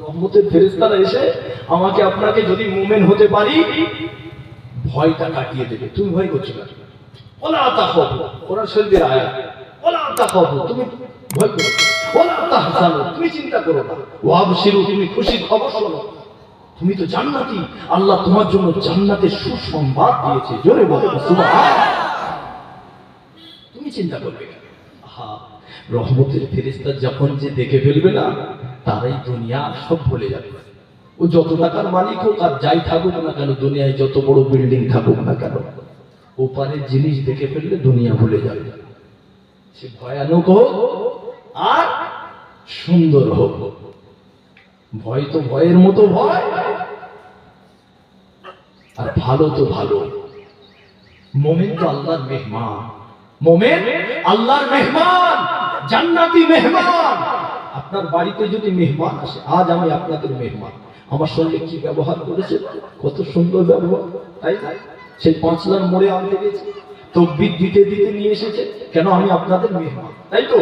রহমতের ফেরেস্তারা এসে আমাকে আপনাকে যদি হতে পারি ভয়টা কাটিয়ে দেবে। তুমি ভয় করছ না ওলা তাকব ওরা আয়া ওলা তাকব তুমি ভয় করো ওলা তুমি চিন্তা করো না। তুমি খুশি খবর শোনো। তুমি তো জান্নাতি। আল্লাহ তোমার জন্য জান্নাতের সুসংবাদ দিয়েছে। জোরে বলো তুমি চিন্তা করবে? আহা, রহমতের ফেরেস্তা যখন যে দেখে ফেলবে না তারাই দুনিয়া সব ভুলে যাবে। ও যত টাকার মালিক হোক আর যাই থাকুক না কেন, দুনিয়ায় যত বড় বিল্ডিং থাকুক না কেন ওপারের জিনিস দেখে ফেললে দুনিয়া ভুলে যাবে। সে ভয়ানক হোক আর সুন্দর হোক। ভয় তো ভয়ের মতো ভয়, আর ভালো তো ভালো। মোমেন তো আল্লাহর মেহমান। মোমেন আল্লাহর মেহমান, জান্নাতি মেহমান। আপনার বাড়িতে যদি মেহমান আসে, আজ আমি আপনাদের মেহমান। আমার সঙ্গে কি ব্যবহার করেছে? কত সুন্দর ব্যবহার, তাই না? সেই পাঁচলার মোড়ে আনতে গেছে, তকবির দিতে দিতে নিয়ে এসেছে, কেন আমি আপনাদের মেহমান, তাই তো?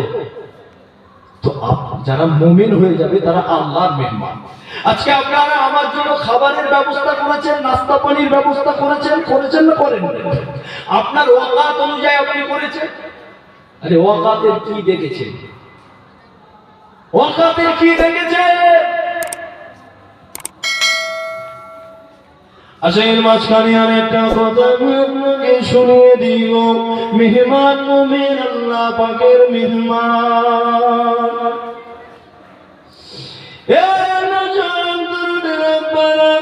তো যারা মোমেন হয়ে যাবে, তারা আল্লাহর মেহমান। আজকে আপনারা আমার জন্য খাবারের ব্যবস্থা করেছেন, নাস্তা পানির ব্যবস্থা করেছেন করেছেন না করেন আপনার ওয়াকাত অনুযায়ী আপনি করেছেন? আরে ওয়াকাতের কি দেখেছেন? ওয়াকাতের কি দেখেছে? আসেন মাঝখানে আর একটা কথা আপনাকে শুনিয়ে দিব মেহমান মুমিন আল্লাহ পাকের মেহমান। এ নজর দরুদের আব্বারা,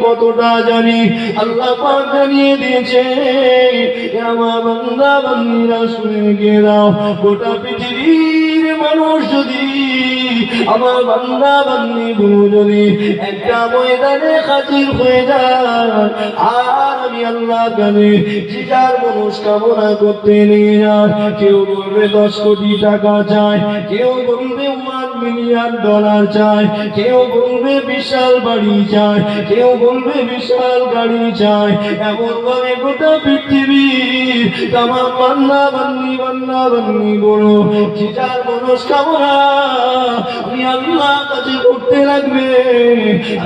কতটা জানি। আল্লাহ জানিয়ে দিয়েছে আমার বান্দা বান্দিরা শুনে গিয়ে গোটা পৃথিবীর মানুষ যদি আমার বান্দা বান্দি যদি একটা ময়দানে হাজির হয়ে যায় আর আমি আল্লাহ যে যার মনস্কামনা করতে নিয়ে যায় কেউ বলবে দশ কোটি টাকা চায় কেউ বলবে ওয়ান মিলিয়ন ডলার চায় কেউ বলবে বিশাল বাড়ি চায় কেউ বলবে বিশাল গাড়ি চায় এমন ভাবে গোটা পৃথিবী তামাম বান্না বান্নি বান্না বান্নি যে যার মনস্কামনা আমি আল্লাহ কাছে করতে লাগবে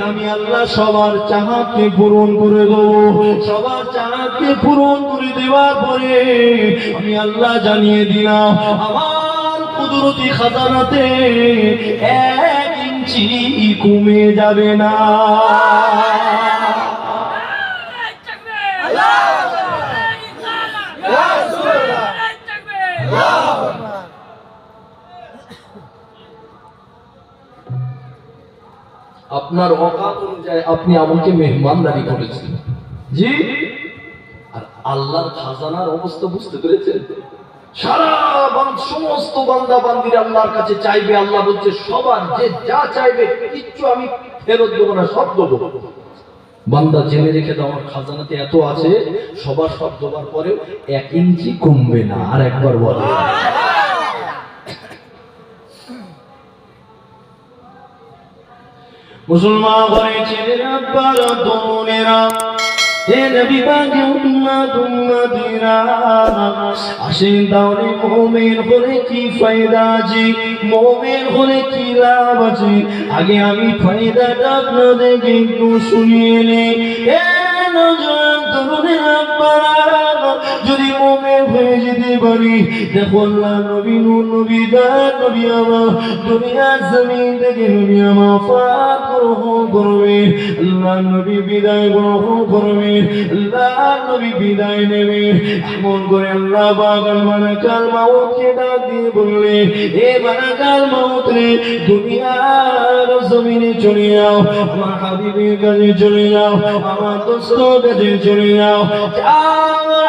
আমি আল্লাহ সবার চাহাতকে পূরণ করে দেবো সবার চাহাতকে পূরণ করে দেওয়ার পরে আমি আল্লাহ জানিয়ে দিলাম আমার কুদরতি খাজানাতে এক ইঞ্চি কমে যাবে না আপনার অকাত অনুযায়ী আপনি আমাকে মেহমানদারি করেছেন। জি। আর আল্লাহর খাজানার অবস্থা বুঝতে পেরেছেন? সারা সমস্ত বান্দা বান্দির আল্লাহর কাছে চাইবে আল্লাহ বলছে সবার যে যা চাইবে কিচ্ছু আমি ফেরত দেবো না সব দেবো। বান্দা জেনে রেখে দাও আমার খাজানাতে এত আছে সবার সব দেওয়ার পরেও এক ইঞ্চি কমবে না আর একবার বলে। মুসলমান ঘরে ছেলেরা উম্মাত উম্মাতিরা আসেন তাহলে আগে আমি ফায়দাটা আপনাদেরকে একটু শুনিয়ে নিই তরুণের আব্বারা যদি মোমেন হয়ে যেতে পারি, দেখো আল্লাহ নবী নূর, নবী দান নবী আমার। দুনিয়ার জমিন থেকে নবী আমার ফাত গ্রহণ করবে। আল্লাহ নবী বিদায় গ্রহণ করবে। আল্লাহ নবী বিদায় নেবে। এমন করে আল্লাহ বাগাল মানাকাল মাউতকে ডাক দিয়ে বললে, এ মানাকাল মাউত রে দুনিয়ার জমিনে চলে যাও, আমার হাবিবের কাছে চলে যাও, আমার দোস্ত কাছে চলে যাও। যাও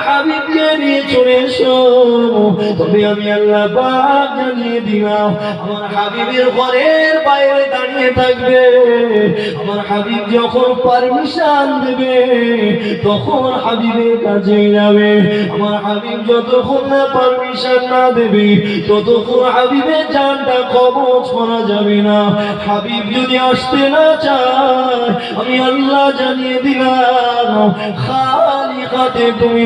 তখন হাবিবের কাছে যাবে। আমার হাবিব যতক্ষণ না পারমিশন না দেবে, ততক্ষণ হাবিবের জানটা কবচ করা যাবে না। হাবিব যদি আসতে না চায়, আমি আল্লাহ জানিয়ে দিলাম, খালি হাতে তুমি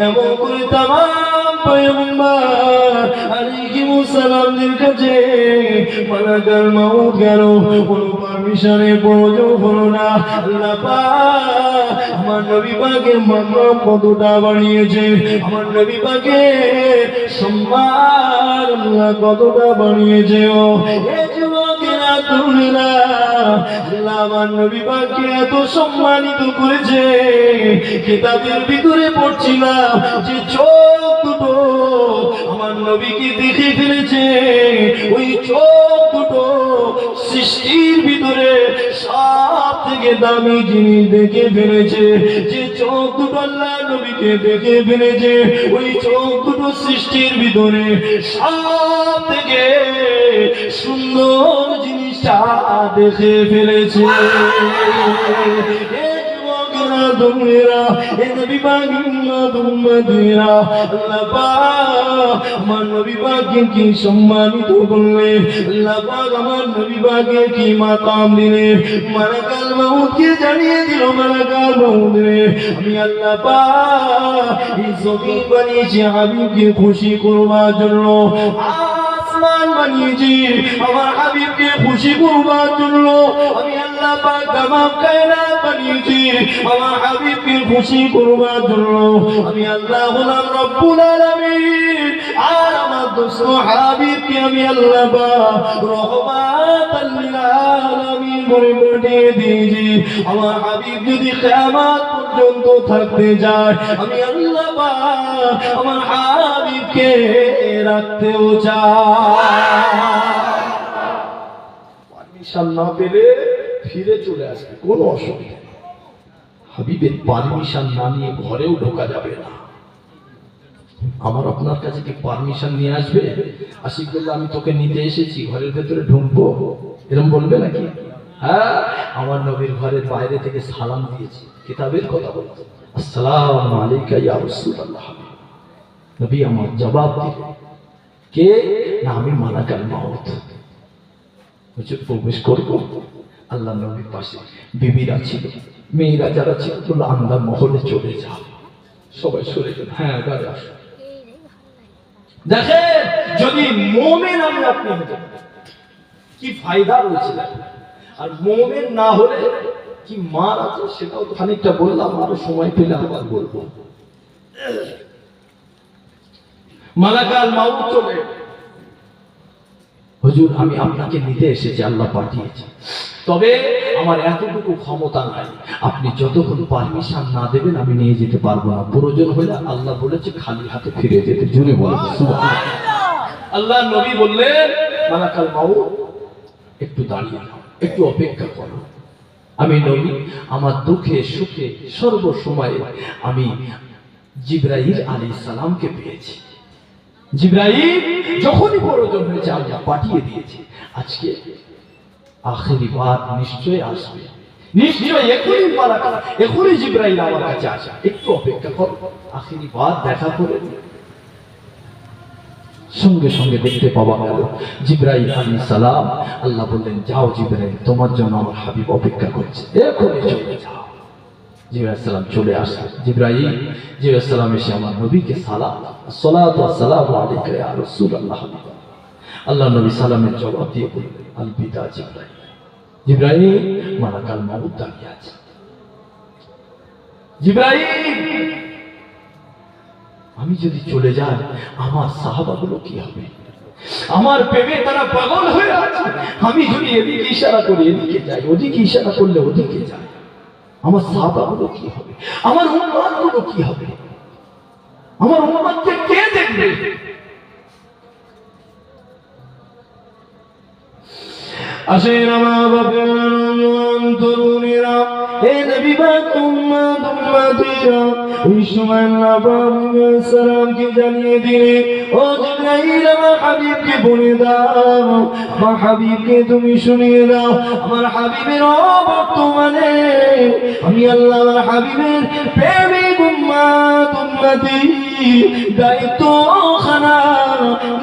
এমন করে তামাম পয়গম্বর আলাইহিমুস সালামদের কাছে মালাকাল মাউদ গেল। কোনো পারমিশনে প্রয়োজন হলো না। আল্লাহ পাক আমার নবী পাকের মাকাম কতটা বাড়িয়েছে আমার নবী পাকের সম্মান কতটা বাড়িয়েছে ও। দেখে ফেলেছে। ওই সৃষ্টির ভিতরে থেকে দামি জিনিস দেখে ফেলেছে, যে চোখ দুটো নবীকে দেখে ফেলেছে, ওই চোখ দুটো সৃষ্টির ভিতরে সব থেকে সুন্দর জিনিসটা দেখে ফেলেছে। তোমরা নবী আমার নবী পাককে কি সম্মানিত করলে? আল্লাহ আমার নবী পাককে কি মাকাম দিলে? মালাকাল মাউতকে জানিয়ে আমি আল্লাহ এই জমিন বানিয়েছি হাবিবকে খুশি করবার জন্য। আসমান বানিয়েছি আমার হাবিবকে খুশি করবার জন্য আমি আল্লাহ পাক তামাম বানিয়েছি আমার হাবিবকে খুশি করবার জন্য আমি আল্লাহ হলাম রব্বুল আলামিন। আর আমার দোস্ত হাবিবকে আমি আল্লাহ পাক রহমাতাল লিল আলামিন করে পাঠিয়ে দিয়েছি। আমার হাবিব যদি কিয়ামত পর্যন্ত থাকতে যায়, আমি আল্লাহ আমার হাবিবকে রাখতেও চাই। না পেলে ফিরে চলে আসবে, কোনো অসুবিধা হাবিবের পারমিশন না নিয়ে ঘরেও ঢোকা যাবে না। আমার আপনার কাছে কি পারমিশন নিয়ে আসবে? আশিক আমি তোকে নিতে এসেছি, ঘরের ভেতরে ঢুকবো। এরকম বলবে নাকি? হ্যাঁ আমার নবীর ঘরের বাইরে থেকে সালাম দিয়েছি। কিতাবের কথা বলতো আসসালাম আলাইকা ইয়া রাসূলুল্লাহ। নবী আমার জবাব দিল কে? না, আমি মালাকাল মাউত। হচ্ছে প্রবেশ করব। আল্লাহ নবীর পাশে বিবিরা ছিল, মেয়েরা যারা ছিল, বলল আমরা মহলে চলে যাও সবাই সরে গেল। হ্যাঁ এবারে আসো। দেখেন, যদি মোমেন আমি আপনি হতে কি ফায়দা রয়েছে দেখেন। আর মোমেন না হলে কি মার আছে সেটাও খানিকটা বললাম আরও সময় পেলে আবার বলব। মালাকাল মাউত চলে। হুজুর আমি আপনাকে নিতে এসেছি আল্লাহ পাঠিয়েছি। তবে আমার এতটুকু ক্ষমতা নাই। আপনি যতক্ষণ পারমিশন না দেবেন আমি নিয়ে যেতে পারব না। প্রয়োজন হলে আল্লাহ বলেছে খালি হাতে ফিরে যেতে। জুড়ে বলে আল্লাহ নবী বললেন মালাকাল মাউ একটু দাঁড়িয়ে নাও, একটু অপেক্ষা করো। আমি নবী, আমার দুঃখে সুখে সর্বসময়ে আমি জিব্রাইল আলী সালামকে পেয়েছি। জিব্রাইল যখনই প্রয়োজন হয়েছে পাঠিয়ে দিয়েছে, আজকে আখেরি বার নিশ্চয় আসবে। নিশ্চয় এখনই মালাকা এখনই জিব্রাইল আমার কাছে আসে একটু অপেক্ষা কর, আখেরি বার দেখা করে সঙ্গে সঙ্গে দেখতে পাওয়া গেল। জিব্রাইল আলী সালাম, আল্লাহ বললেন, যাও জিব্রাইল, তোমার জন্য আমার হাবিব অপেক্ষা করছে। এখনই চলে যাও। সালাম চলে আসে। জিব্রাইল সালাম এসে আমার নবীকে সালাম সালামু ইয়া রাসূলুল্লাহ আল্লাহ নবী সালামের জবাব দিয়ে বললেন আল বিদা জিব্রাইল জিব্রাইল, মালাকাল মাউত দাঁড়িয়ে আছে। জিব্রাইল আমি যদি চলে যাই, আমার সাহাবাগুলো কি হবে? আমার প্রেমে তারা পাগল হয়ে আছে। আমি যদি এদিকে ইশারা করি, এদিকে যাই, ওদিকে ইশারা করলে ওদিকে যাই। আমার সাহাবাগুলো কি হবে? আমার উন্মাদগুলো কি হবে? আমার উন্মাদকে কে দেখবে? আসেন আমার নজওয়ান তরুণীরা হে নবী পাক উম্মত উম্মতিরা তুমি শুনিয়ে দাও, আমার হাবিবের বর্তমানে আমি আল্লাহ আমার হাবিবের প্রেমিক উম্মত উম্মতি দায়িত্ব খানা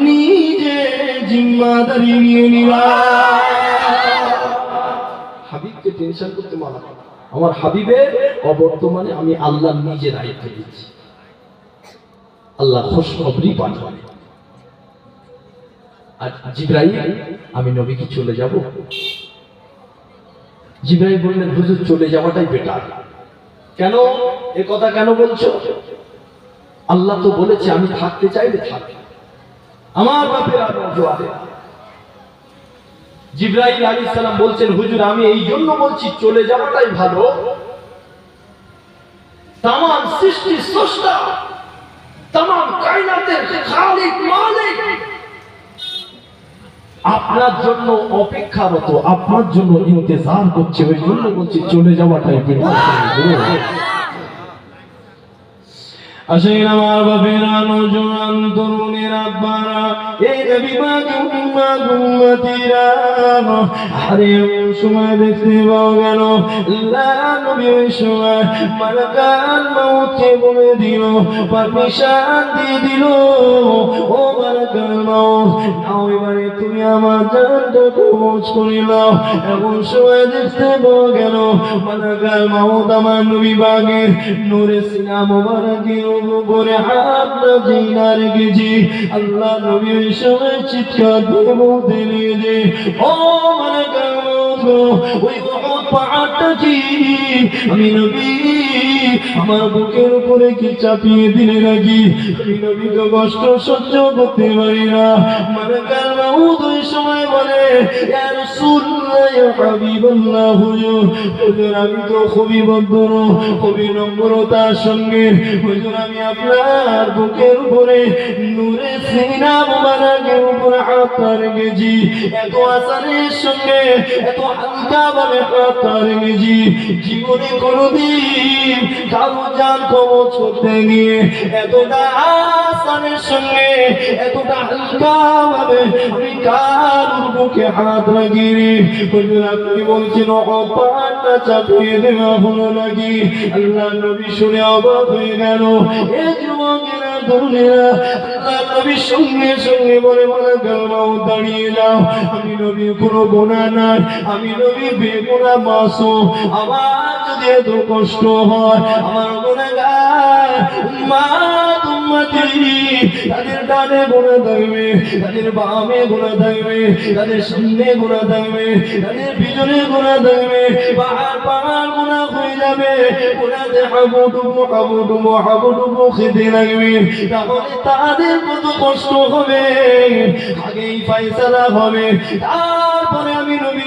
নিজে জিম্মাদারি নিয়ে নিলাম হাবিবকে টেনশন করতে মানা। আমার হাবিবের অবর্তমানে আমি আল্লাহ নিজে দায়িত্ব দিচ্ছি। আল্লাহ খোঁজ খবরই পাঠাবে। আর জিব্রাইল, আমি নবীকে চলে যাব। জিব্রাইল বললেন, হুজুর, চলে যাওয়াটাই বেটার কেন? এ কথা কেন বলছো? আল্লাহ তো বলেছে, আমি থাকতে চাইলে থাকি। আমার বাপের আর জিব্রাইল আলী সালাম বলছেন, হুজুর, আমি এই জন্য বলছি, চলে যাওয়াটাই ভালো। তাম সৃষ্টি স্রষ্টা তাম কায়নাতের খালিক মালিক। আপনার জন্য অপেক্ষারত, আপনার জন্য ইন্তজার করছে, ওই জন্য বলছি, চলে যাওয়াটাই আসেন আমার বাপেরা নজওয়ান তরুণের এই নবী পাক উম্মাত, উম্মতিরা আরে সময় দেখতে পাও গেল সময় মালাকাল মাউতকে বলে দিল, পারমিশন দিয়ে দিল। ও মালাকাল মাউত, নাও এবারে তুমি আমার জানটা কবজ করে নাও। এমন সময় দেখতে পাওয়া গেল মালাকাল মাউত আমার নবী বাগের নূরে সিনা মোবারকের উপরে হাত না রেখেছি আল্লাহ নবী ওই সময় চিৎকার দিয়ে বলতে নিয়ে যে, ও মানে ওই আমি আমার বুকের উপরে কি চাপিয়ে দিলে নাকি? নবী তো কষ্ট সহ্য করতে পারি না। আমি তো খুবই ভদ্র, খুবই নম্রতার সঙ্গে। আমি আপনার বুকের উপরে নূরে সিনা উপরে হাতটা রেখেছি। এত আসানের সঙ্গে, এত হালকা হাতটা রেখেছি জীবনে কোনোদিন কারও জান কবচ করতে গিয়ে এতটা আসানের সঙ্গে, এতটা হালকা ভাবে আমি কারোর বুকে হাত লাগিয়ে আপনি বলছেন অপারটা চাপিয়ে দেওয়া হলো নাকি? আল্লাহ নবী শুনে অবাক হয়ে গেল। এ যুবকেরা তরুণেরা আল্লাহ আমি নবী কোনো গোনা নাই, আমি নবী বেগুনা মাসো আমার যদি এত কষ্ট হয়, আমার গোনাগার তাদের ডানে গোনা থাকবে তাদের বামে গোনা থাকবে তাদের সামনে গোনা থাকবে তাদের পিছনে গোনা থাকবে পাহাড় পাহাড় যাবে। গোনাতে হাবুডুবু হাবুডুবু হাবুডুবু খেতে লাগবে তাহলে তাদের কত কষ্ট হবে? আগেই ফাইসালা হবে। তারপরে আমি নবী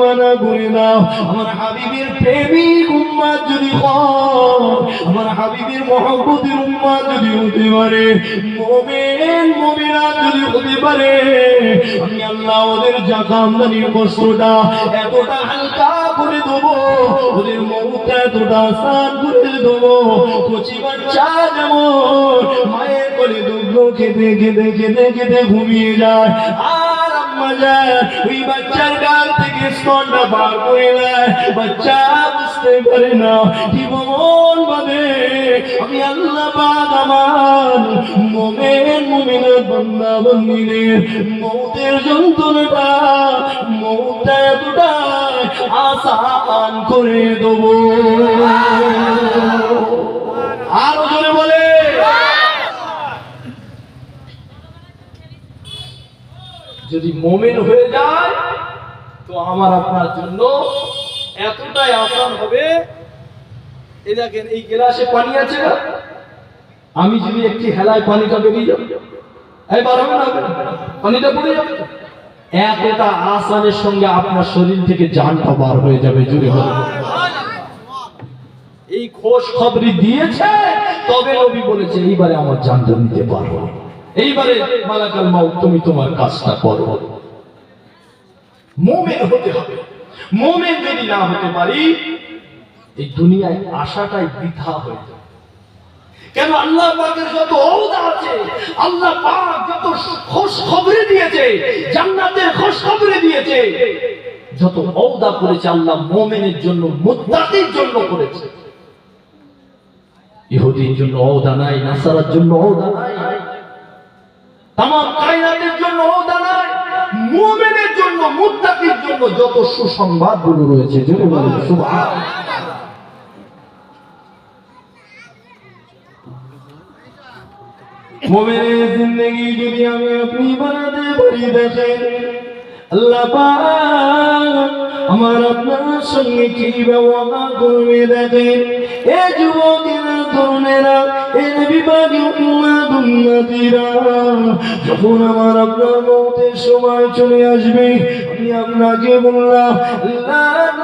মানা করে দাও আমার হাবিবের প্রেমিক উম্মাদ যদি আমার হাবিবের মহব্বতের উম্মাদ যদি হতে পারে, মোমেন, মোমেনা যদি হতে পারে, আমি আল্লাহ ওদের জাকামদানির এতটা হালকা করে দেবো, ওদের মমতা এতটা করে দেবো কচি বাচ্চা যেমন মায়ের কোলে দুগ্ধ খেতে খেতে খেতে খেতে ঘুমিয়ে যায়। আর আম্মা যায়, ওই বাচ্চার গাল বাচ্চা বুঝতে পারে না, জীবন আমি আল্লাহ আমার মুমিনের বান্দা বান্দিদের মৌতের যন্ত্রণাটা করে দেবো। আরও জোরে বলে। যদি মোমেন হয়ে যায় তো আমার আপনার জন্য এতটাই আসান হবে। এই দেখেন, এই গ্লাসে পানি আছে না? আমি যদি একটি হেলায় পানিটা বেরিয়ে যাবে হবে না হবে না? পানিটা এতটা আসানের সঙ্গে আপনার শরীর থেকে জানটা বার হয়ে যাবে জুড়ে হবে এই খোঁজ খবরি দিয়েছে, তবে নবী বলেছে, এইবারে আমার জানটা নিতে পারব এইবারে মালাকাল মাউ তুমি তোমার কাজটা করো। মোমেন হতে হবে। মোমেন যদি না হতে পারি, এই দুনিয়ায় আশাটাই বৃথা হয়ে যাবে। কেন আল্লাহ পাকের যত ঔদা আছে, আল্লাহ পাক যত খোঁজ খবরে দিয়েছে, জান্নাতের খোঁজ খবরে দিয়েছে, যত ঔদা করেছে আল্লাহ মোমেনের জন্য, মুত্তাকির জন্য করেছে। ইহুদির জন্য ঔদা নাই, নাসারার জন্য ঔদা নাই তাম কায়নাতের জন্য ঔদা নাই, মুমিনের জন্য, মুত্তাকির জন্য যত সুসংবাদগুলো রয়েছে জিন্দগি যদি আমি আপনি বানাতে পারি দেখেন, আল্লাহ আমার আপনার সঙ্গে কি ব্যবহার করবে দেখেন। এ যুবকেরা, তরুণেরা যখন আমার আপনার মৌতের সময় চলে আসবে আমি আপনাকে বললাম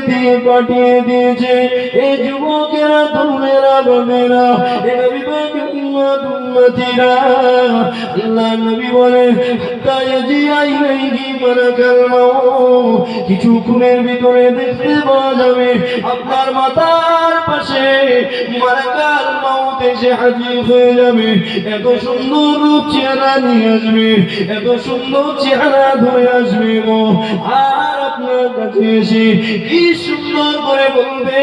দিয়ে পাঠিয়ে দিয়েছে। এই যুবকেরা তোমরা বোনেরা এরা নবী পাক উম্মত কিছুক্ষণের ভিতরে দেখতে পাওয়া যাবে, আপনার মাথার পাশে মারাকাল মাউত এসে হাজির হয়ে যাবে। এত সুন্দর চেহারা নিয়ে আসবে, এত সুন্দর চেহারা ধরে আসবে গো। আর আপনার কাছে এসে কি সুন্দর করে বলবে?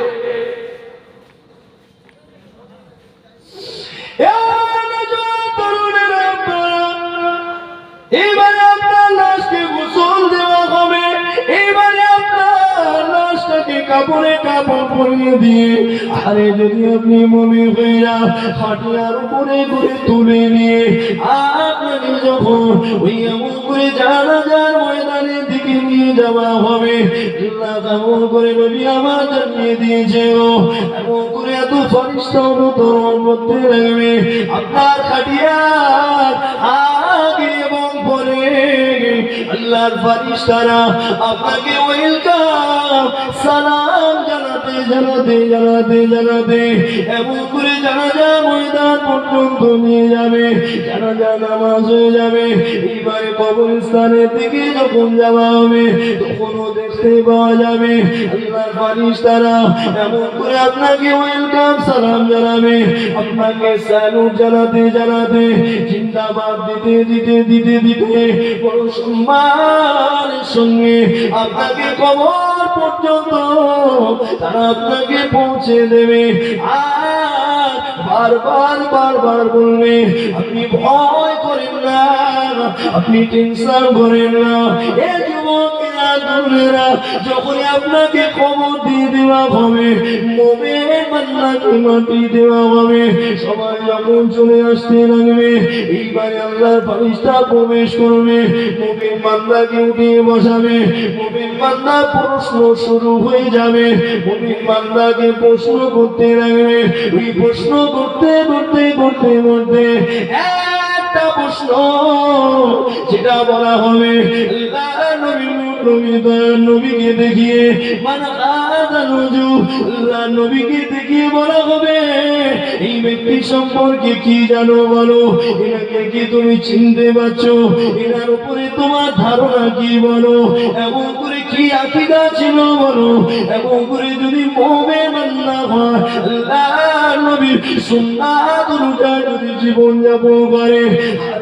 এবারে আপনার লাশকে গোসল দেওয়া হবে এবারে আপনার লাশটাকে কাপড়ে কাপড় পরিয়ে দিয়ে, আরে যদি আপনি মনে যান খাটিয়ার উপরে করে তুলে নিয়ে আপনাকে যখন ওই এমন করে জানা যার ময়দানের দিকে নিয়ে যাওয়া হবে করে নবী আমার জানিয়ে দিয়েছে এমন করে এত অনুতরণ করতে লাগবে, আপনার পরে আল্লাহর ফারিস্তারা আপনাকে ওয়েলকাম সালাম জানাতে জানাতে জানাতে এমন করে জানাজা ময়দান পর্যন্ত নিয়ে যাবে। জানাজা নামাজ হয়ে যাবে। এইবারে কবরস্থানের দিকে যখন যাওয়া হবে, তখনও দেখতে পাওয়া যাবে। আপনাকে কবর পর্যন্ত তারা আপনাকে পৌঁছে দেবে। আর বারবার বারবার বলবে, আপনি ভয় করেন না, আপনি টেনশন করেন না। এ যুবকেরা তরুণেরা যখনই আপনাকে খবর দিয়ে দেওয়া হবে মোমের বান্দাকে মাটি দেওয়া হবে। সবাই যখন চলে আসতে লাগবে, এইবারে আল্লাহর ফারিস্তা প্রবেশ করবে মোমের বান্দাকে উঠিয়ে বসাবে মোমের বান্দা প্রশ্ন শুরু হয়ে যাবে মোমের বান্দাকে প্রশ্ন করতে লাগবে। ওই প্রশ্ন করতে করতে করতে করতে একটা প্রশ্ন, যেটা বলা হবে নবী নবীকে দেখিয়ে নবীকে দেখিয়ে বলা হবে। এই ব্যক্তি সম্পর্কে কি জানো বলো? এনাকে কি তুমি চিনতে পারছ? এনার উপরে তোমার ধারণা কি বলো? এমন করে কি আকিদা ছিল বলো? এমন করে যদি মোমে মান্না হয় নবীর সুন্নাত যদি জীবন যাপন করে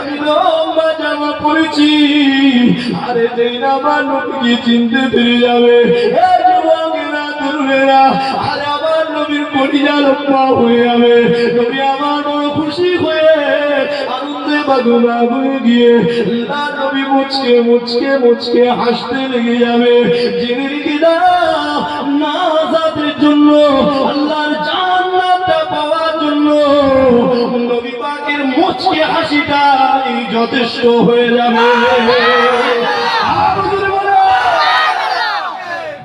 আমি লম্বা জামা না হয়ে যাবে। নবী আমার বড় খুশি গিয়ে মুচকে মুচকে মুচকে হাসতে লেগে যাবে। জেনে দাও নাজাদের জন্য মুচকে হাসিটাই যথেষ্ট হয়ে যাবে।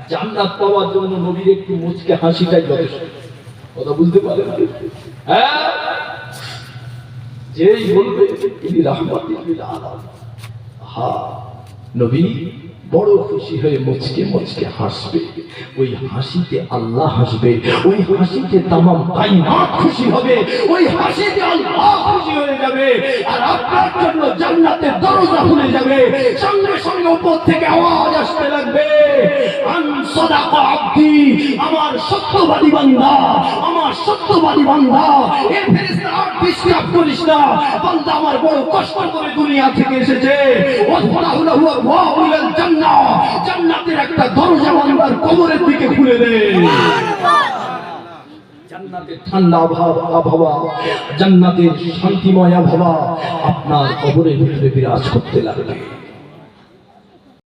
জান্নাত পাওয়ার জন্য নবীর একটু মুচকে হাসিটাই যথেষ্ট। কথা বুঝতে পারেন হ্যাঁ? যেই বলবে তিনি রাহমাতুল হা নবী বড় খুশি হয়ে মুচকে মুচকে হাসবে। ওই হাসিতে আল্লাহ হাসবে, ওই হাসিতে তামাম কায়নাত খুশি হবে, ওই হাসিতে আল্লাহ খুশি হয়ে যাবে। আর আপনার জন্য জান্নাতের দরজা খুলে যাবে। সঙ্গে সঙ্গে উপর থেকে আওয়াজ আসতে লাগবে। আমার সত্যবাদী বান্দা, আমার সত্যবাদী বান্দা। করিস না। আমার বড় কষ্ট করে দুনিয়া থেকে এসেছে। জান্নাতের একটা দরজা বান্দার কবরের দিকে খুলে জান্নাতের ঠান্ডা আবহাওয়া, জান্নাতের শান্তিময় আবহাওয়া আপনার কবরের ভিতরে বিরাজ করতে লাগবে।